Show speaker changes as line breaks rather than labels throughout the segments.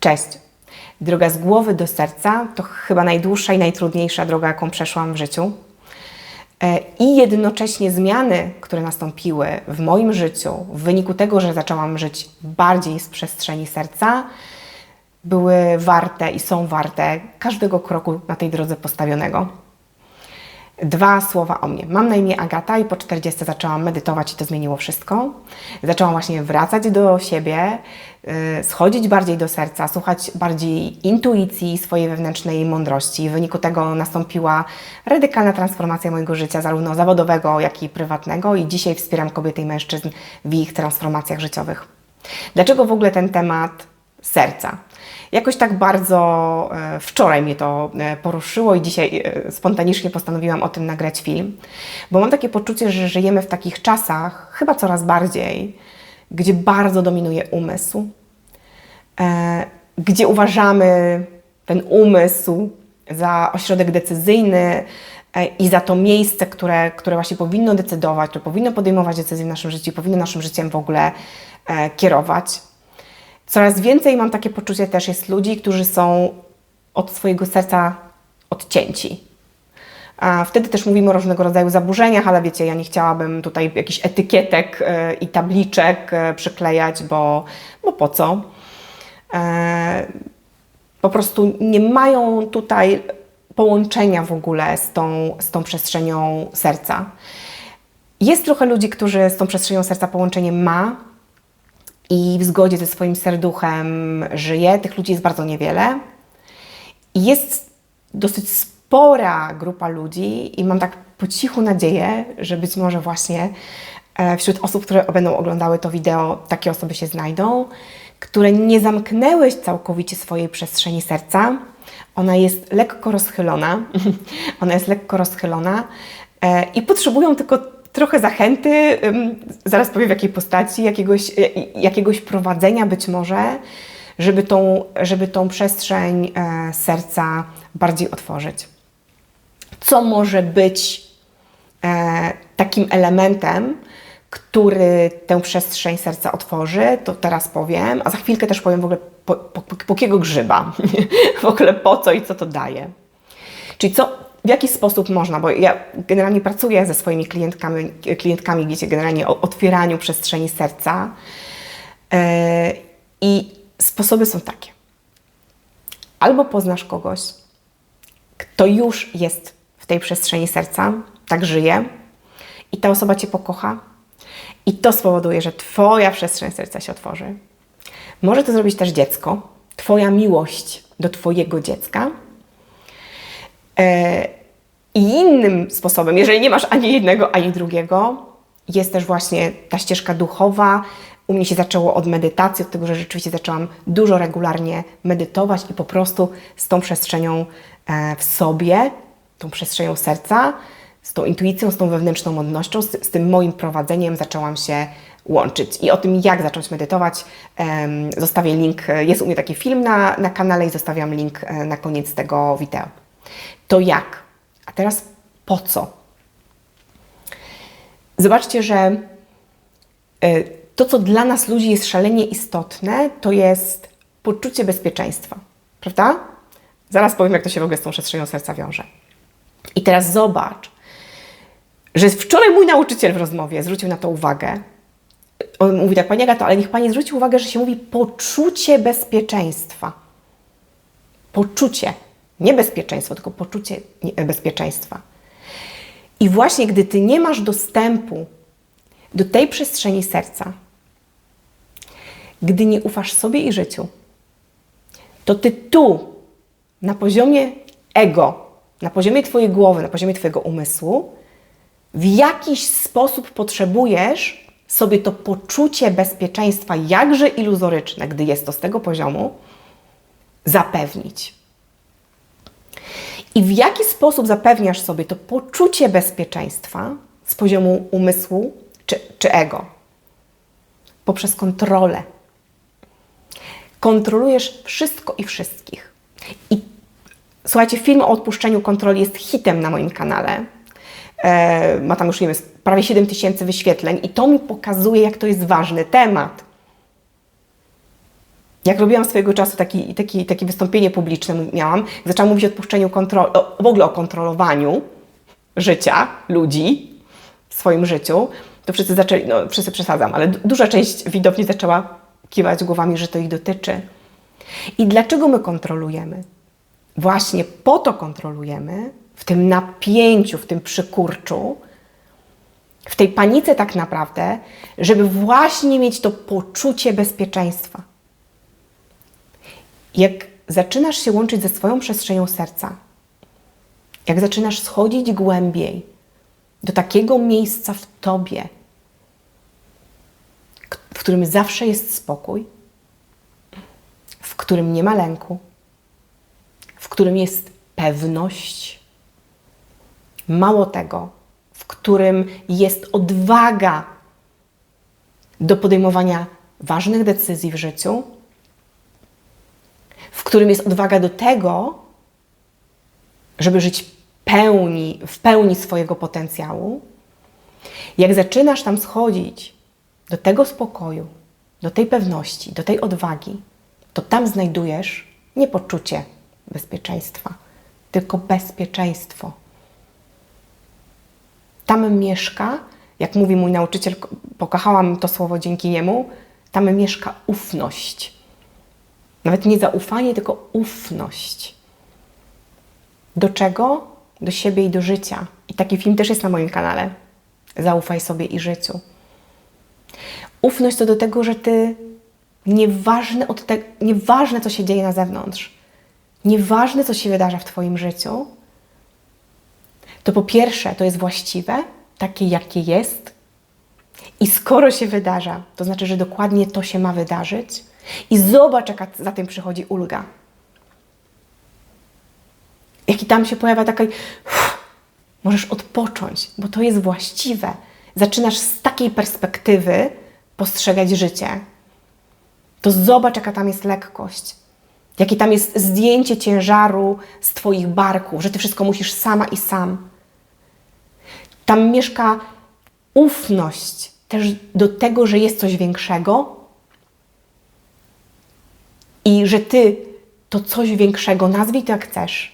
Cześć. Droga z głowy do serca to chyba najdłuższa i najtrudniejsza droga, jaką przeszłam w życiu. E, I jednocześnie zmiany, które nastąpiły w moim życiu w wyniku tego, że zaczęłam żyć bardziej z przestrzeni serca, były warte i są warte każdego kroku na tej drodze postawionego. Dwa słowa o mnie. Mam na imię Agata i po 40 zaczęłam medytować i to zmieniło wszystko. Zaczęłam właśnie wracać do siebie, yy, schodzić bardziej do serca, słuchać bardziej intuicji, swojej wewnętrznej mądrości. W wyniku tego nastąpiła radykalna transformacja mojego życia, zarówno zawodowego, jak i prywatnego i dzisiaj wspieram kobiety i mężczyzn w ich transformacjach życiowych. Dlaczego w ogóle ten temat serca? Jakoś tak bardzo e, wczoraj mnie to e, poruszyło i dzisiaj e, spontanicznie postanowiłam o tym nagrać film, bo mam takie poczucie, że żyjemy w takich czasach, chyba coraz bardziej, gdzie bardzo dominuje umysł, gdzie uważamy ten umysł za ośrodek decyzyjny i za to miejsce, które, które właśnie powinno decydować, które powinno podejmować decyzje w naszym życiu, powinno naszym życiem w ogóle kierować. Coraz więcej mam takie poczucie też jest ludzi, którzy są od swojego serca odcięci. A wtedy też mówimy o różnego rodzaju zaburzeniach, ale wiecie, ja nie chciałabym tutaj jakichś etykietek e, i tabliczek e, przyklejać, bo, bo po co? E, po prostu nie mają tutaj połączenia w ogóle z tą, z tą przestrzenią serca. Jest trochę ludzi, którzy z tą przestrzenią serca połączenie ma, i w zgodzie ze swoim serduchem żyje. Tych ludzi jest bardzo niewiele. I jest dosyć spora grupa ludzi, i mam tak po cichu nadzieję, że być może właśnie e, wśród osób, które będą oglądały to wideo, takie osoby się znajdą, które nie zamknęły całkowicie swojej przestrzeni serca. Ona jest lekko rozchylona, ona jest lekko rozchylona e, i potrzebują tylko trochę zachęty, zaraz powiem w jakiej postaci, jakiegoś, jakiegoś prowadzenia być może, żeby tą, żeby tą przestrzeń e, serca bardziej otworzyć. Co może być e, takim elementem, który tę przestrzeń serca otworzy, to teraz powiem, a za chwilkę też powiem w ogóle po, po, po, po grzyba, w ogóle po co i co to daje. Czyli co, w jaki sposób można, bo ja generalnie pracuję ze swoimi klientkami, klientkami wiecie, generalnie o otwieraniu przestrzeni serca yy, i sposoby są takie. Albo poznasz kogoś, kto już jest w tej przestrzeni serca, tak żyje i ta osoba Cię pokocha i to spowoduje, że Twoja przestrzeń serca się otworzy. Może to zrobić też dziecko, Twoja miłość do Twojego dziecka, E, I innym sposobem, jeżeli nie masz ani jednego, ani drugiego, jest też właśnie ta ścieżka duchowa. U mnie się zaczęło od medytacji, od tego, że rzeczywiście zaczęłam dużo regularnie medytować i po prostu z tą przestrzenią e, w sobie, tą przestrzenią serca, z tą intuicją, z tą wewnętrzną modnością, z, z tym moim prowadzeniem zaczęłam się łączyć. I o tym, jak zacząć medytować, zostawię link. Jest u mnie taki film na, na kanale i zostawiam link e, na koniec tego wideo. To jak? A teraz po co? Zobaczcie, że y, to, co dla nas ludzi jest szalenie istotne, to jest poczucie bezpieczeństwa. Prawda? Zaraz powiem, jak to się w ogóle z tą przestrzenią serca wiąże. I teraz zobacz, że wczoraj mój nauczyciel w rozmowie zwrócił na to uwagę. On mówi tak, Pani Agato, ale niech Pani zwróci uwagę, że się mówi poczucie bezpieczeństwa. Poczucie. Nie bezpieczeństwo, tylko poczucie bezpieczeństwa. I właśnie gdy ty nie masz dostępu do tej przestrzeni serca, gdy nie ufasz sobie i życiu, to ty tu, na poziomie ego, na poziomie Twojej głowy, na poziomie Twojego umysłu, w jakiś sposób potrzebujesz sobie to poczucie bezpieczeństwa, jakże iluzoryczne, gdy jest to z tego poziomu, zapewnić. I w jaki sposób zapewniasz sobie to poczucie bezpieczeństwa z poziomu umysłu czy, czy ego? Poprzez kontrolę. Kontrolujesz wszystko i wszystkich. I słuchajcie, film o odpuszczeniu kontroli jest hitem na moim kanale. E, ma tam już, nie wiem, prawie 7 tysięcy wyświetleń i to mi pokazuje, jak to jest ważny temat. Jak robiłam swojego czasu taki, taki, takie wystąpienie publiczne, miałam, zaczęłam mówić o odpuszczeniu kontroli, w ogóle o kontrolowaniu życia ludzi w swoim życiu, to wszyscy zaczęli, no wszyscy przesadzam, ale duża część widowni zaczęła kiwać głowami, że to ich dotyczy. I dlaczego my kontrolujemy? Właśnie po to kontrolujemy, w tym napięciu, w tym przykurczu, w tej panice tak naprawdę, żeby właśnie mieć to poczucie bezpieczeństwa. Jak zaczynasz się łączyć ze swoją przestrzenią serca, jak zaczynasz schodzić głębiej do takiego miejsca w tobie, w którym zawsze jest spokój, w którym nie ma lęku, w którym jest pewność, mało tego, w którym jest odwaga do podejmowania ważnych decyzji w życiu, którym jest odwaga do tego, żeby żyć pełni, w pełni swojego potencjału, jak zaczynasz tam schodzić do tego spokoju, do tej pewności, do tej odwagi, to tam znajdujesz nie poczucie bezpieczeństwa, tylko bezpieczeństwo. Tam mieszka, jak mówi mój nauczyciel, pokochałam to słowo dzięki niemu, tam mieszka ufność. Nawet nie zaufanie, tylko ufność. Do czego? Do siebie i do życia. I taki film też jest na moim kanale. Zaufaj sobie i życiu. Ufność to do tego, że ty nieważne, od te, nieważne co się dzieje na zewnątrz, nieważne co się wydarza w Twoim życiu, to po pierwsze to jest właściwe, takie jakie jest. I skoro się wydarza, to znaczy, że dokładnie to się ma wydarzyć. I zobacz, jaka za tym przychodzi ulga. Jaki tam się pojawia. Uff, możesz odpocząć, bo to jest właściwe. Zaczynasz z takiej perspektywy postrzegać życie. To zobacz, jaka tam jest lekkość. Jakie tam jest zdjęcie ciężaru z Twoich barków, że Ty wszystko musisz sama i sam. Tam mieszka ufność też do tego, że jest coś większego i że Ty to coś większego, nazwij to jak chcesz.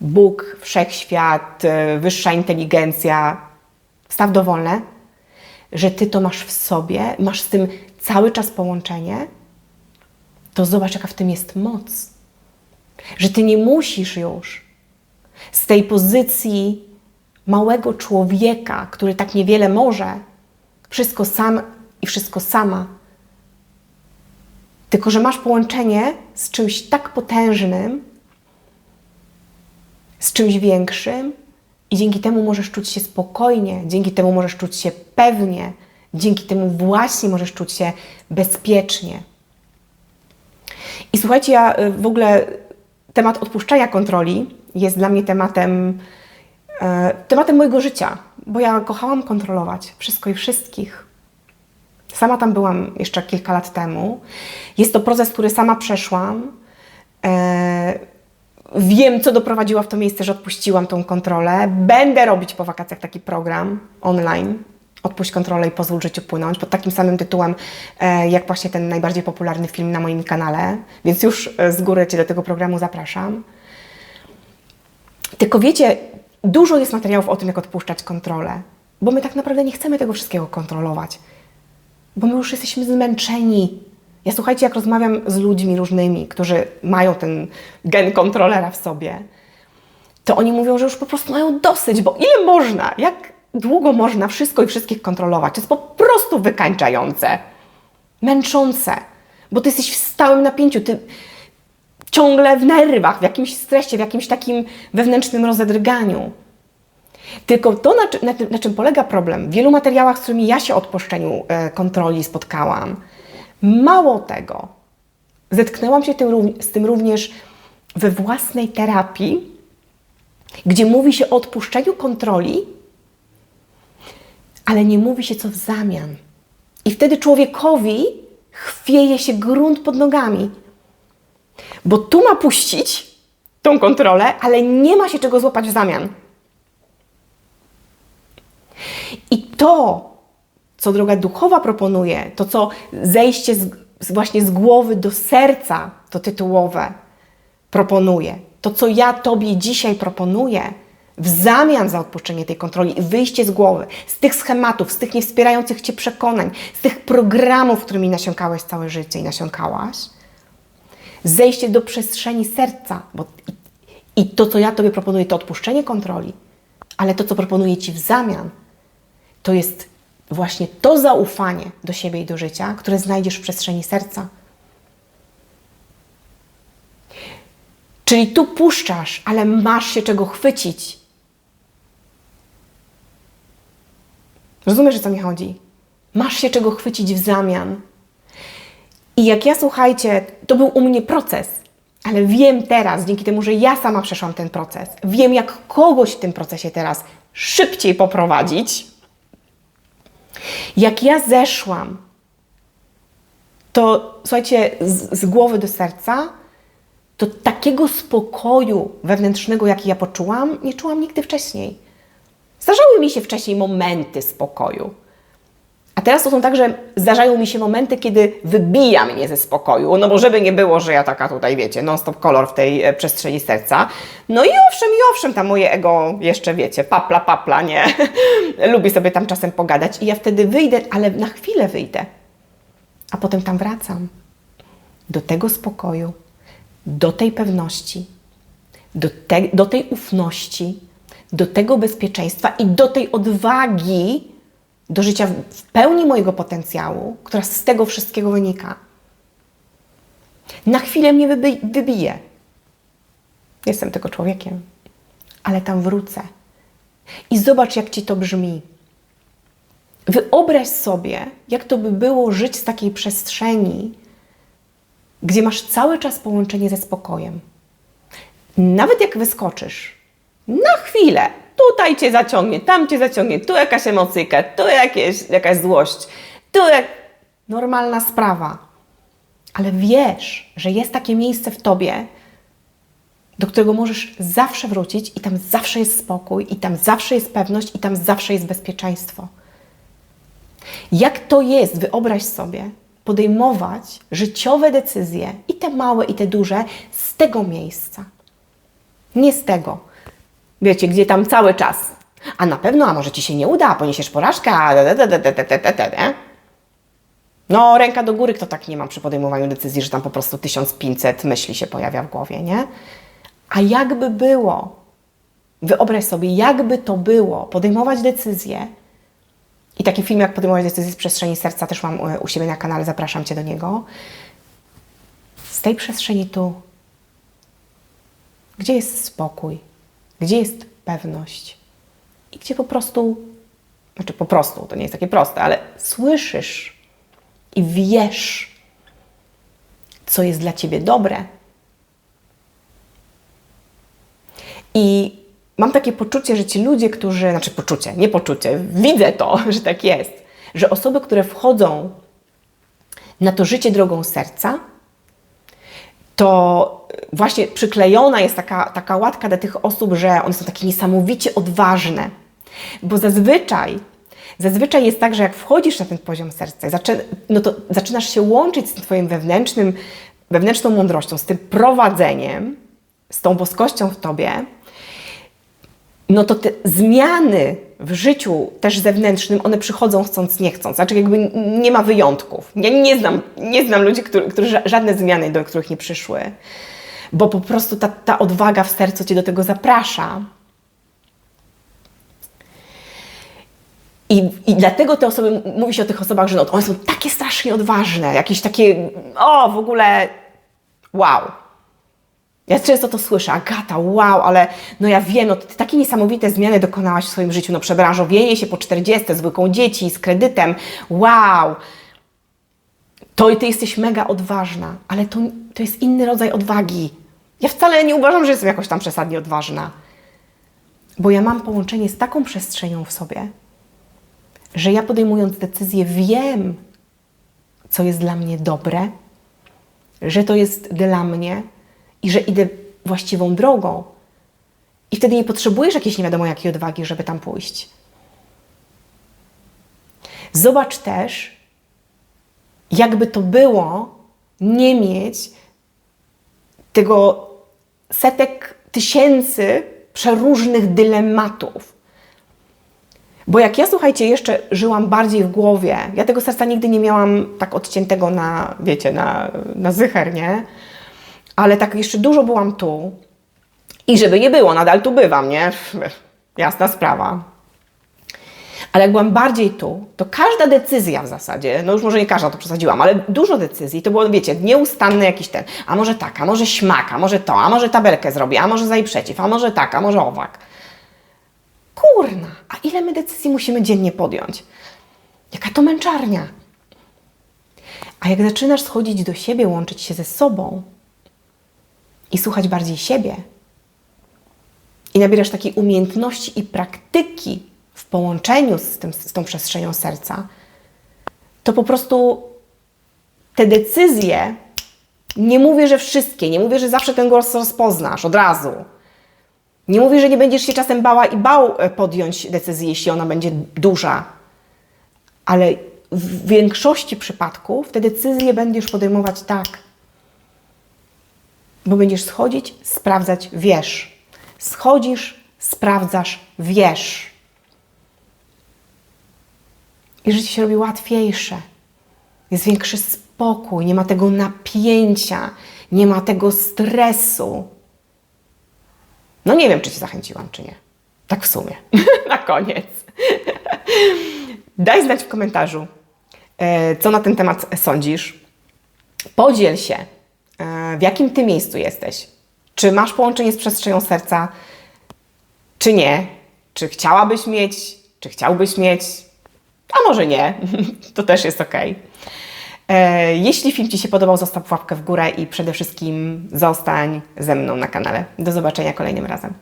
Bóg, wszechświat, e, wyższa inteligencja, staw dowolne, że Ty to masz w sobie, masz z tym cały czas połączenie, to zobacz, jaka w tym jest moc. Że Ty nie musisz już z tej pozycji małego człowieka, który tak niewiele może, wszystko sam i wszystko sama. Tylko, że masz połączenie z czymś tak potężnym, z czymś większym, i dzięki temu możesz czuć się spokojnie, dzięki temu możesz czuć się pewnie, dzięki temu właśnie możesz czuć się bezpiecznie. I słuchajcie, ja y, w ogóle temat odpuszczania kontroli jest dla mnie tematem tematem mojego życia, bo ja kochałam kontrolować wszystko i wszystkich. Sama tam byłam jeszcze kilka lat temu. Jest to proces, który sama przeszłam. E, wiem, co doprowadziło w to miejsce, że odpuściłam tą kontrolę. Będę robić po wakacjach taki program online. Odpuść kontrolę i pozwól życiu płynąć, pod takim samym tytułem, e, jak właśnie ten najbardziej popularny film na moim kanale, więc już z góry Cię do tego programu zapraszam. Tylko wiecie, Dużo jest materiałów o tym, jak odpuszczać kontrolę, bo my tak naprawdę nie chcemy tego wszystkiego kontrolować, bo my już jesteśmy zmęczeni. Ja słuchajcie, jak rozmawiam z ludźmi różnymi, którzy mają ten gen kontrolera w sobie, to oni mówią, że już po prostu mają dosyć, bo ile można, jak długo można wszystko i wszystkich kontrolować? To jest po prostu wykańczające, męczące, bo ty jesteś w stałym napięciu, ty ciągle w nerwach, w jakimś stresie, w jakimś takim wewnętrznym rozedrganiu. Tylko to, na, czym, na, czym polega problem, w wielu materiałach, z którymi ja się o odpuszczeniu e, kontroli spotkałam, mało tego, zetknęłam się tym, z tym również we własnej terapii, gdzie mówi się o odpuszczeniu kontroli, ale nie mówi się co w zamian. I wtedy człowiekowi chwieje się grunt pod nogami. Bo tu ma puścić tą kontrolę, ale nie ma się czego złapać w zamian. I to, co droga duchowa proponuje, to co zejście z, właśnie z głowy do serca to tytułowe proponuję. To, co ja Tobie dzisiaj proponuję, w zamian za odpuszczenie tej kontroli wyjście z głowy, z tych schematów, z tych niewspierających Cię przekonań, z tych programów, którymi nasiąkałeś całe życie i nasiąkałaś, zejście do przestrzeni serca, bo i, i to, co ja Tobie proponuję, to odpuszczenie kontroli, ale to, co proponuję Ci w zamian, to jest właśnie to zaufanie do siebie i do życia, które znajdziesz w przestrzeni serca. Czyli tu puszczasz, ale masz się czego chwycić. Rozumiesz, o co mi chodzi? Masz się czego chwycić w zamian. I jak ja, słuchajcie, to był u mnie proces, ale wiem teraz, dzięki temu, że ja sama przeszłam ten proces, wiem, jak kogoś w tym procesie teraz szybciej poprowadzić. Jak ja zeszłam, to słuchajcie, z, z głowy do serca, to takiego spokoju wewnętrznego, jaki ja poczułam, nie czułam nigdy wcześniej. Zdarzały mi się wcześniej momenty spokoju. A teraz to są tak, że zdarzają mi się momenty, kiedy wybija mnie ze spokoju. No bo żeby nie było, że ja taka tutaj, wiecie, non-stop kolor w tej e, przestrzeni serca. No i owszem, i owszem, tam moje ego jeszcze, wiecie, papla, papla, nie. Lubi sobie tam czasem pogadać i ja wtedy wyjdę, ale na chwilę wyjdę. A potem tam wracam. Do tego spokoju, do tej pewności, do, te, do tej ufności, do tego bezpieczeństwa i do tej odwagi do życia w- pełni mojego potencjału, która z tego wszystkiego wynika. Na chwilę mnie wybi- wybije. Jestem tylko człowiekiem, ale tam wrócę. I zobacz, jak ci to brzmi. Wyobraź sobie, jak to by było żyć z takiej przestrzeni, gdzie masz cały czas połączenie ze spokojem. Nawet jak wyskoczysz, na chwilę, tutaj cię zaciągnie, tam cię zaciągnie, tu jakaś emocyjka, tu jakieś, jakaś złość, tu jak... Normalna sprawa. Ale wiesz, że jest takie miejsce w tobie, do którego możesz zawsze wrócić i tam zawsze jest spokój, i tam zawsze jest pewność, i tam zawsze jest bezpieczeństwo. Jak to jest, wyobraź sobie, podejmować życiowe decyzje, i te małe, i te duże, z tego miejsca. Nie z tego. Wiecie, gdzie tam cały czas. A na pewno, a może ci się nie uda, a poniesiesz porażkę, No, ręka do góry, kto tak nie ma przy podejmowaniu decyzji, że tam po prostu 1500 myśli się pojawia w głowie, nie? A jakby było, wyobraź sobie, jakby to było podejmować decyzję. I taki film jak podejmować decyzję z przestrzeni serca też mam e, u siebie na kanale, zapraszam Cię do niego. Z tej przestrzeni tu, gdzie jest spokój, gdzie jest pewność i gdzie po prostu, znaczy po prostu, to nie jest takie proste, ale słyszysz i wiesz, co jest dla Ciebie dobre. I mam takie poczucie, że ci ludzie, którzy, znaczy poczucie, nie poczucie, widzę to, że tak jest, że osoby, które wchodzą na to życie drogą serca, to właśnie przyklejona jest taka, taka łatka do tych osób, że one są takie niesamowicie odważne. Bo zazwyczaj, zazwyczaj jest tak, że jak wchodzisz na ten poziom serca, no to zaczynasz się łączyć z Twoim wewnętrznym, wewnętrzną mądrością, z tym prowadzeniem, z tą boskością w Tobie, no to te zmiany w życiu też zewnętrznym, one przychodzą chcąc, nie chcąc. Znaczy jakby nie ma wyjątków. Ja nie znam, nie znam ludzi, którzy, którzy ża- żadne zmiany, do których nie przyszły. Bo po prostu ta, ta odwaga w sercu Cię do tego zaprasza. I, I dlatego te osoby, mówi się o tych osobach, że no, one są takie strasznie odważne, jakieś takie, o w ogóle, wow. Ja często to słyszę, Agata, wow, ale no ja wiem, no ty takie niesamowite zmiany dokonałaś w swoim życiu, no przebranżowienie się po 40 z dwójką dzieci, z kredytem, wow. To i ty jesteś mega odważna, ale to, to jest inny rodzaj odwagi. Ja wcale nie uważam, że jestem jakoś tam przesadnie odważna, bo ja mam połączenie z taką przestrzenią w sobie, że ja podejmując decyzję wiem, co jest dla mnie dobre, że to jest dla mnie i że idę właściwą drogą. I wtedy nie potrzebujesz jakiejś nie wiadomo jakiej odwagi, żeby tam pójść. Zobacz też, jakby to było nie mieć tego setek tysięcy przeróżnych dylematów. Bo jak ja, słuchajcie, jeszcze żyłam bardziej w głowie, ja tego serca nigdy nie miałam tak odciętego na, wiecie, na, na zycher, nie? Ale tak jeszcze dużo byłam tu. I żeby nie było, nadal tu bywam, nie? Jasna sprawa. Ale jak byłam bardziej tu, to każda decyzja w zasadzie, no już może nie każda, to przesadziłam, ale dużo decyzji, to było, wiecie, nieustanny jakiś ten, a może tak, a może śmak, a może to, a może tabelkę zrobię, a może za i przeciw, a może tak, a może owak. Kurna, a ile my decyzji musimy dziennie podjąć? Jaka to męczarnia. A jak zaczynasz schodzić do siebie, łączyć się ze sobą i słuchać bardziej siebie, i nabierasz takiej umiejętności i praktyki w połączeniu z, tym, z tą przestrzenią serca, to po prostu te decyzje, nie mówię, że wszystkie, nie mówię, że zawsze ten głos rozpoznasz od razu. Nie mówię, że nie będziesz się czasem bała i bał e, podjąć decyzję, jeśli ona będzie duża, ale w większości przypadków te decyzje będziesz podejmować tak, bo będziesz schodzić, sprawdzać, wiesz. Schodzisz, sprawdzasz, wiesz. I życie się robi łatwiejsze. Jest większy spokój, nie ma tego napięcia, nie ma tego stresu. No nie wiem, czy Cię zachęciłam, czy nie. Tak w sumie. na koniec. Daj znać w komentarzu, e, co na ten temat sądzisz. Podziel się, w jakim Ty miejscu jesteś. Czy masz połączenie z przestrzenią serca, czy nie? Czy chciałabyś mieć, czy chciałbyś mieć, a może nie, to też jest ok. E, jeśli film Ci się podobał, zostaw łapkę w górę i przede wszystkim zostań ze mną na kanale. Do zobaczenia kolejnym razem.